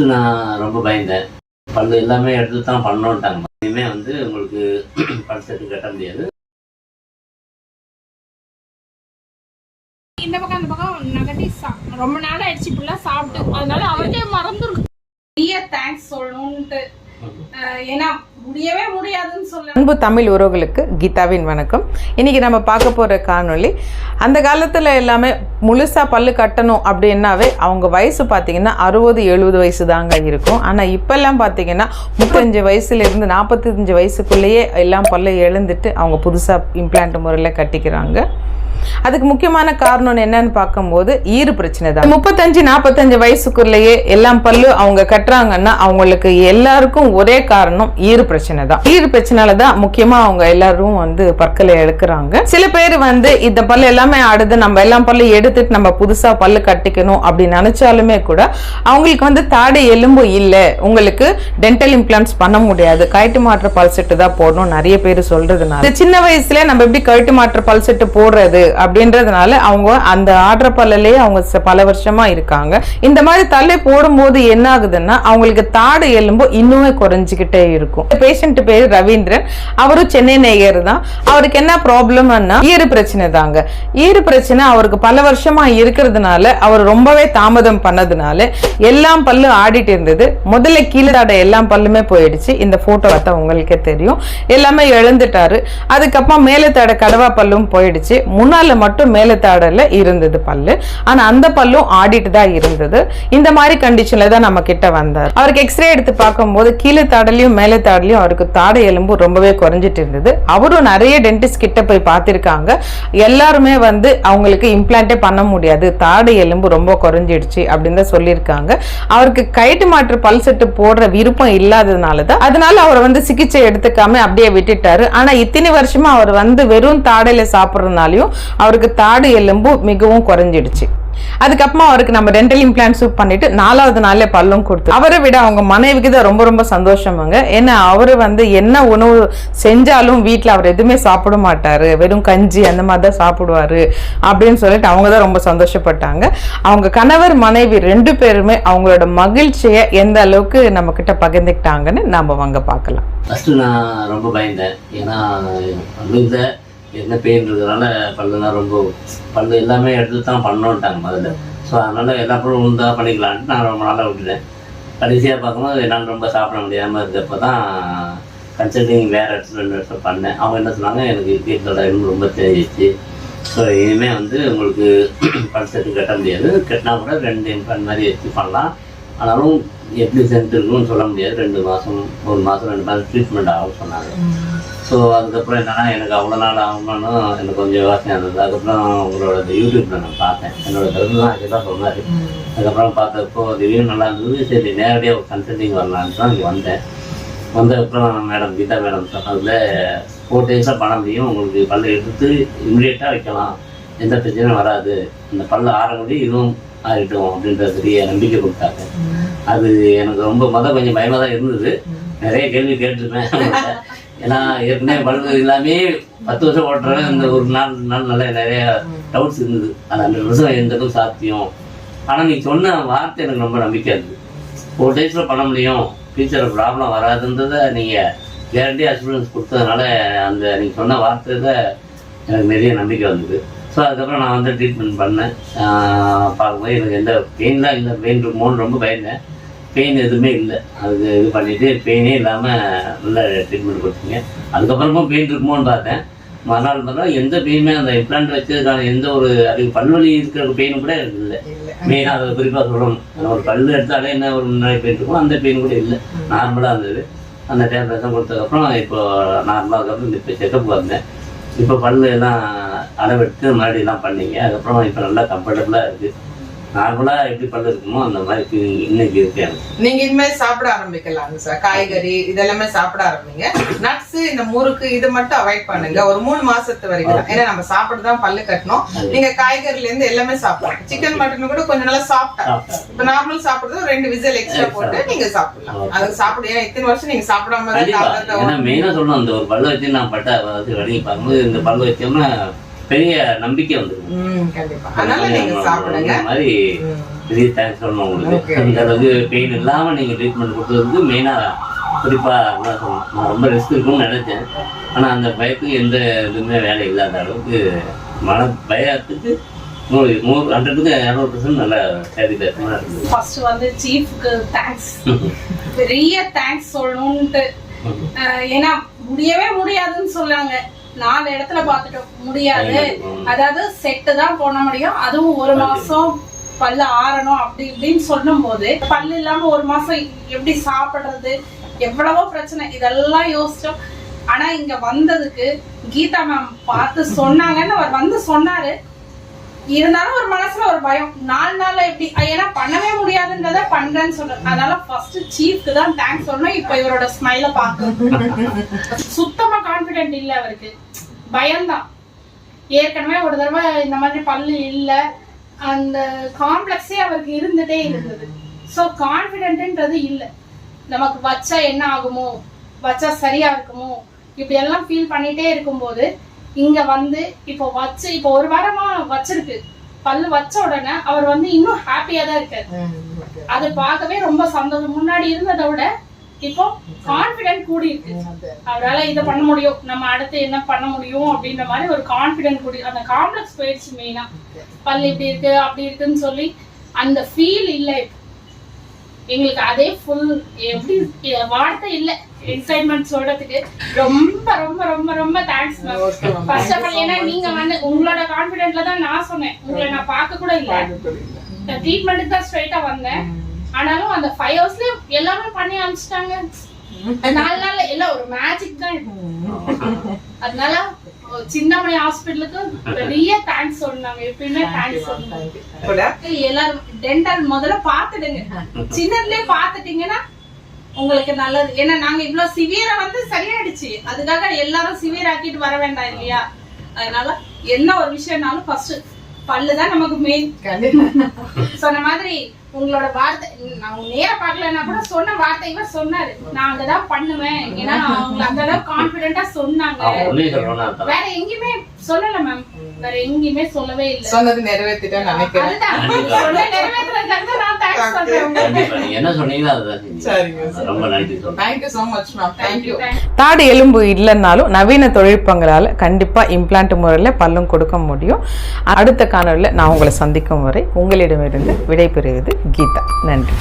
First நான் ரொம்ப பயந்தேன். பல்லு எல்லாமே எடுத்து தான் பண்ணோன்ட்டாங்க. இனிமே வந்து உங்களுக்கு பல் செட்டு கட்ட முடியாது. இந்த பக்கம் அந்த பக்கம் நகட்டி சா- ரொம்ப நாள் ஆயிடுச்சு இப்படிலாம் சாப்பிட்டு. அதனால அவருக்கே மறந்துருக்கு நிறைய தேங்க்ஸ் சொல்லணும்ட்டு ஏன்னா முடியவே முடியாதுன்னு சொல்ல அன்பு தமிழ் உறவுகளுக்கு கீதாவின் வணக்கம். இன்னைக்கு நம்ம பார்க்க போகிற காணொளி அந்த காலத்தில் எல்லாமே முழுசாக பல்லு கட்டணும் அப்படின்னாவே அவங்க வயசு பார்த்தீங்கன்னா அறுபது எழுபது வயசு தாங்க இருக்கும். ஆனால் இப்போல்லாம் பார்த்தீங்கன்னா முப்பத்தஞ்சு வயசுலேருந்து நாற்பத்தஞ்சு வயசுக்குள்ளேயே எல்லாம் பல்லை எழுந்துட்டு அவங்க புதுசாக இம்ப்ளான்ட் முறையில் கட்டிக்கிறாங்க. அதுக்கு முக்கியமான காரணம் என்னன்னு பார்க்கும்போது ஈறு பிரச்சனை தான். முப்பத்தஞ்சு நாற்பத்தஞ்சு வயசுக்குள்ளேயே எல்லாம் பல்லு அவங்க கட்டுறாங்கன்னா அவங்களுக்கு எல்லாருக்கும் ஒரே காரணம் ஈறு பிரச்சனை தான். ஈறு பிரச்சனால தான் முக்கியமா அவங்க எல்லாரும் வந்து பற்களை எடுக்கிறாங்க. சில பேர் வந்து இந்த பல்லு எல்லாமே ஆடுது நம்ம எல்லாம் பல்லு எடுத்துட்டு நம்ம புதுசா பல்லு கட்டிக்கணும் அப்படின்னு நினைச்சாலுமே கூட அவங்களுக்கு வந்து தாடை எலும்பு இல்லை. உங்களுக்கு டென்டல் இம்ப்ளான்ஸ் பண்ண முடியாது. கயிட்டு மாற்று பல் செட்டு தான் போடணும். நிறைய பேர் சொல்றதுனால. சின்ன வயசுல நம்ம எப்படி கயிட்டு மாற்று பல் செட்டு போடுறது? அப்படின்றதுனால அவங்க அந்த ஆடுற பல்லலே அவங்க பல வருஷமா இருக்காங்க. இந்த மாதிரி தள்ளை போடும்போது என்ன ஆகுதுன்னா அவங்களுக்கு தாடு எலும்பு இன்னுமே குறைஞ்சிக்கிட்டே இருக்கும். பேஷண்ட் பேர் ரவீந்திரன். அவரும் சென்னை நேயர் தான். அவருக்கு என்ன ப்ராப்ளம்னா ஈறு பிரச்சனை தாங்க. ஈறு பிரச்சனை அவருக்கு பல வருஷமா இருக்கிறதுனால அவர் ரொம்பவே தாமதம் பண்ணதுனால எல்லாம் பல்லு ஆடிட்டு இருந்தது. முதல்ல கீழே தாடை எல்லாம் பல்லுமே போயிடுச்சு. இந்த போட்டோ பார்த்தா உங்களுக்கே தெரியும். எல்லாமே எழுந்துட்டாரு. அதுக்கப்புறம் மேலே தாடை கடவா பல்லும் போயிடுச்சு. முன்னால் மட்டும் மேலே தாடல இருந்தது பல்லு. ஆனா அந்த பல்லும் ஆடிட்டு தான் இருந்தது. இந்த மாதிரி கண்டிஷன்ல தான் நம்ம கிட்ட வந்தார். அவருக்கு எக்ஸ்ரே எடுத்து பார்க்கும்போது கீழே தாடலையும் மேலே தாடலையும் அவருக்கு தாடை எலும்பு ரொம்பவே குறைஞ்சிட்டு இருந்தது. அவரும் நிறைய டென்டிஸ்ட் கிட்ட போய் பார்த்திருக்காங்க. எல்லாருமே வந்து அவங்களுக்கு இம்ப்ளான்ட்டே பண்ண முடியாது. தாடை எலும்பு ரொம்ப குறைஞ்சிடுச்சு அப்படின்னு தான் சொல்லியிருக்காங்க. அவருக்கு கயிட்டு மாற்று பல் செட்டு போடுற விருப்பம் இல்லாததுனால தான் அதனால அவர் வந்து சிகிச்சை எடுத்துக்காம அப்படியே விட்டுட்டாரு. ஆனா இத்தனை வருஷமா அவர் வந்து வெறும் தாடையில சாப்பிட்றதுனாலையும் அவருக்கு தாடு எலும்பு மிகவும் குறைஞ்சிடுச்சு. அதுக்கப்புறமா அவருக்கு நம்ம டென்டல் இம்ப்ளான்ஸும் பண்ணிட்டு நாலாவது நாளே பல்லும் கொடுத்து அவரை விட அவங்க மனைவிக்கு தான் ரொம்ப ரொம்ப சந்தோஷமாங்க. ஏன்னா அவரு வந்து என்ன உணவு செஞ்சாலும் வீட்டில் அவர் எதுவுமே சாப்பிட மாட்டாரு. வெறும் கஞ்சி அந்த மாதிரி தான் சாப்பிடுவாரு அப்படின்னு சொல்லிட்டு அவங்க தான் ரொம்ப சந்தோஷப்பட்டாங்க. அவங்க கணவர் மனைவி ரெண்டு பேருமே அவங்களோட மகிழ்ச்சியை எந்த அளவுக்கு நம்ம கிட்ட பகிர்ந்துக்கிட்டாங்கன்னு நம்ம வாங்க பார்க்கலாம். ஃபஸ்ட்டு நான் ரொம்ப பயந்தேன். ஏன்னா என்ன பெயின்றதுனால இருக்கிறதுனால பல்லுலாம் ரொம்ப பல்லு எல்லாமே எடுத்து தான் பண்ணோன்ட்டாங்க முதல்ல. ஸோ அதனால் எல்லா பொருளும் உண்டாக பண்ணிக்கலான்ட்டு நான் ரொம்ப நாளாக விட்டுட்டேன். கடைசியாக பார்க்கும்போது என்னால் ரொம்ப சாப்பிட முடியாமல் இருந்தப்போ தான் கன்சல்டிங் வேறு இடத்துல ரெண்டு வருஷம் பண்ணேன். அவங்க என்ன சொன்னாங்க எனக்கு கீழோட இன்னும் ரொம்ப தெரிஞ்சிச்சு ஸோ இனிமேல் வந்து உங்களுக்கு பல் செட்டு கட்ட முடியாது. கட்டினா கூட ரெண்டு இம்ப்ளான் மாதிரி வச்சு பண்ணலாம். ஆனாலும் எப்படி சென்ட் இருக்குன்னு சொல்ல முடியாது. ரெண்டு மாதம் ஒரு மாதம் ரெண்டு மாதம் ட்ரீட்மெண்ட் ஆகும் சொன்னாங்க. ஸோ அதுக்கப்புறம் என்னன்னா எனக்கு அவ்வளோ நாள் ஆகுமான்னு எனக்கு கொஞ்சம் யோசனை இருந்தது. அதுக்கப்புறம் உங்களோட இந்த யூடியூப்பில் நான் பார்த்தேன். என்னோட கருத்து தான் இதுதான் சொன்னார். அதுக்கப்புறம் பார்த்தப்போ ரிவ்யூ நல்லா இருந்தது. சரி நேரடியாக ஒரு கன்சல்டிங் வரலான்ட்டு தான் இங்கே வந்தேன். வந்ததுக்கப்புறம் மேடம் கீதா மேடம் சொன்னதில் ஃபோர் டேஸாக பண்ண முடியும். உங்களுக்கு பல்லை எடுத்து இம்மிடியட்டாக வைக்கலாம். எந்த பிரச்சனையும் வராது. இந்த பல்ல முடியும் இதுவும் ஆறிட்டும் அப்படின்ற பெரிய நம்பிக்கை கொடுத்தாங்க. அது எனக்கு ரொம்ப மொதல் கொஞ்சம் பயமாக தான் இருந்தது. நிறைய கேள்வி கேட்டிருப்பேன். ஏன்னா ஏற்கனவே பழுது எல்லாமே பத்து வருஷம் ஓட்டுற இந்த ஒரு நாள் நாள் நல்ல நிறைய டவுட்ஸ் இருந்தது. அது அந்த வருஷம் எந்த அளவுக்கு சாத்தியம்? ஆனால் நீ சொன்ன வார்த்தை எனக்கு ரொம்ப நம்பிக்கை இருந்தது ஒரு டேஸில் பண்ண முடியும். ஃபியூச்சரில் ப்ராப்ளம் வராதுன்றதை நீங்கள் கேரண்டி அசூரன்ஸ் கொடுத்ததுனால அந்த நீங்கள் சொன்ன வார்த்தையில் எனக்கு நிறைய நம்பிக்கை வந்தது. ஸோ அதுக்கப்புறம் நான் வந்து ட்ரீட்மெண்ட் பண்ணேன். ஆஹ் பார்க்கும்போது எனக்கு எந்த பெயின்லாம் இல்லை பெயின் இருக்குமோன்னு ரொம்ப பயந்தேன். பெயின் எதுவுமே இல்லை. அதுக்கு இது பண்ணிவிட்டு பெயினே இல்லாமல் நல்ல ட்ரீட்மெண்ட் கொடுத்தீங்க. அதுக்கப்புறமும் பெயின் இருக்குமோன்னு பார்த்தேன் மறுநாள் பார்த்தா எந்த பெயினுமே அந்த இம்ப்ளான்ட் வச்சதுக்கான எந்த ஒரு அதுக்கு பல்வலி இருக்கிற பெயின் கூட எனக்கு இல்லை. மெயினாக அதை குறிப்பாக சொல்லணும். ஒரு பல்லு எடுத்தாலே என்ன ஒரு முன்னாடி பெயின் இருக்கும் அந்த பெயின் கூட இல்லை. நார்மலாக இருந்தது. அந்த டேப்லெட்ஸும் கொடுத்ததுக்கப்புறம் இப்போ நார்மலாக அதுக்கப்புறம் இப்போ செக்கப் வந்தேன். இப்போ பல்லு எல்லாம் அளவெடுத்து மறுபடியும் எல்லாம் பண்ணீங்க. அதுக்கப்புறம் இப்போ நல்லா கம்ஃபர்டபுளாக இருக்குது நார்மலாக எப்படி பல்லு இருக்குமோ அந்த மாதிரி இன்னைக்கு இருக்கு நீங்க இனிமேல் சாப்பிட ஆரம்பிக்கலாங்க சார். காய்கறி இதெல்லாமே சாப்பிட ஆரம்பிங்க. நட்ஸ் இந்த முறுக்கு இது மட்டும் அவாய்ட் பண்ணுங்க. ஒரு மூணு மாசத்து வரைக்கும். ஏன்னா நம்ம சாப்பிட்டு தான் பல்லு கட்டணும். நீங்க காய்கறில இருந்து எல்லாமே சாப்பிடலாம். சிக்கன் மட்டன் கூட கொஞ்சம் நல்லா சாப்பிட்டா இப்ப நார்மல் சாப்பிடுறது ரெண்டு விசில் எக்ஸ்ட்ரா போட்டு நீங்க சாப்பிடலாம். அது சாப்பிடு ஏன்னா இத்தனை வருஷம் நீங்க சாப்பிடாம மெயினாக சொல்லணும் அந்த ஒரு பல்லு வச்சு நான் பட்ட வழங்கி பார்க்கும்போது இந்த பல்லு வச்சோம்னா பெரிய நம்பிக்கை வந்துருக்கு ம், கண்டிப்பா. அதனால நீங்க சாப்பிடுங்க. மாதிரி. பெரிய தேங்க்ஸ் சொல்லணும் உங்களுக்கு. இந்த அளவுக்கு பெயின் இல்லாம நீங்க ட்ரீட்மெண்ட் கொடுத்ததுக்கு மெயினா குறிப்பா சொல்லணும். நான் ரொம்ப ரிஸ்க் இருக்கும்னு நினைச்சேன். ஆனா அந்த பயத்துக்கு எந்த இதுவுமே வேலை இல்லாத அளவுக்கு மன பயத்துக்கு நூறு நூறு ஹண்ட்ரடுக்கு இரநூறு பர்சன்ட் நல்ல சாட்டிஸ்ஃபேக்ஷனாக இருக்குது. ஃபர்ஸ்ட் வந்து சீஃப்க்கு தேங்க்ஸ் பெரிய தேங்க்ஸ் சொல்லணும்ட்டு ஏன்னா முடியவே முடியாதுன்னு சொன்னாங்க. நாலு இடத்துல பார்த்துட்டோம். முடியாது. அதாவது செட்டு தான் போட முடியும். அதுவும் ஒரு மாசம் பல்லு ஆறணும் அப்படி இப்படின்னு சொல்லும் போது பல்லு இல்லாம ஒரு மாசம் எப்படி சாப்பிடுறது? எவ்வளவோ பிரச்சனை. இதெல்லாம் யோசிச்சோம். ஆனா இங்க வந்ததுக்கு கீதா மேம் பார்த்து சொன்னாங்கன்னு அவர் வந்து சொன்னாரு. இருந்தாலும் ஒரு மனசுல ஒரு பயம். நாலு நாள்ல எப்படி? ஏன்னா பண்ணவே முடியாதுன்றத பண்றேன்னு சொல்றேன். அதனால ஃபர்ஸ்ட் சீஃப்க்கு தான் தேங்க்ஸ் சொல்லணும். இப்ப இவரோட ஸ்மைல பாக்குறேன் சுத்தமா கான்பிடென்ட் இல்ல அவருக்கு. பயம்தான். ஏற்கனவே ஒரு தடவை இந்த மாதிரி பல்லு இல்ல. அந்த காம்ப்ளெக்ஸே அவருக்கு இருந்துட்டே இருந்தது. ஸோ கான்பிடென்ட்ன்றது இல்ல. நமக்கு வச்சா என்ன ஆகுமோ? வச்சா சரியா இருக்குமோ? இப்படி எல்லாம் ஃபீல் பண்ணிட்டே இருக்கும்போது இங்க வந்து இப்போ வச்சு இப்போ ஒரு வாரமா வச்சிருக்கு. பல்லு வச்ச உடனே அவர் வந்து இன்னும் ஹாப்பியா தான் இருக்காரு. அது பார்க்கவே ரொம்ப சந்தோஷம். முன்னாடி இருந்ததை விட இப்போ கான்பிடென்ட் கூடி இருக்கு. அவரால இதை பண்ண முடியும். நம்ம அடுத்து என்ன பண்ண முடியும் அப்படின்ற மாதிரி ஒரு கான்பிடென்ட் கூடி அந்த காம்ப்ளெக்ஸ் போயிடுச்சு மெயினா பல்லு இப்படி இருக்கு அப்படி இருக்குன்னு சொல்லி அந்த ஃபீல் இல்ல இப்போ. எங்களுக்கு அதே ஃபுல் எப்படி வார்த்தை இல்ல. எக்ஸைட்மெண்ட் சொல்றதுக்கு ரொம்ப ரொம்ப ரொம்ப ரொம்ப thanks ma'am. First of all ஏன்னா. நீங்க வந்து உங்களோட கான்பிடென்ட்ல தான் நான் சொன்னேன். உங்களை நான் பார்க்க கூட இல்ல. ட்ரீட்மெண்ட்டுக்கு தான் ஸ்ட்ரைட்டா வந்தேன். ஆனாலும் அந்த ஃபைவ் ஹவர்ஸ்லயே எல்லாமே பண்ணி அனுப்பிச்சிட்டாங்க. நாலு நாள்ல எல்லாம் ஒரு மேஜிக் தான். அதனால சின்னமணி ஹாஸ்பிட்டலுக்கு பெரிய தேங்க்ஸ் சொன்னாங்க எப்பயுமே தேங்க்ஸ் சொன்னாங்க எல்லாரும் டென்டல் முதல்ல பாத்துடுங்க சின்னதுலயே பாத்துட்டீங்கன்னா உங்களுக்கு நல்லது. ஏன்னா நாங்க இவ்வளவு சிவியரா வந்து சரியாயிடுச்சு. அதுக்காக எல்லாரும் சிவியர் ஆக்கிட்டு வர வேண்டாம் இல்லையா? அதனால என்ன ஒரு விஷயம்னாலும் ஃபர்ஸ்ட் பல்லுதான் நமக்கு மெயின் சொன்ன மாதிரி உங்களோட வார்த்தை நான் நேர பார்க்கலன்னா கூட சொன்ன வார்த்தை இவர் சொன்னாரு. நான் அங்கதான் பண்ணுவேன். ஏன்னா அவங்க அந்த அளவுக்கு கான்பிடென்டா சொன்னாங்க. வேற எங்கேயுமே சொல்லல மேம் வேற எங்கேயுமே சொல்லவே இல்ல. சொன்னது நிறைவேற்றிட்டேன்னு நினைக்கிறேன். தாடி எலும்பு இல்லைன்னாலும் நவீன தொழில்நுட்பங்களால் கண்டிப்பாக இம்ப்ளான்ட் முறையில் பல்லும் கொடுக்க முடியும். அடுத்த காணொலியில் நான் உங்களை சந்திக்கும் வரை உங்களிடமிருந்து விடைபெறுவது கீதா. நன்றி.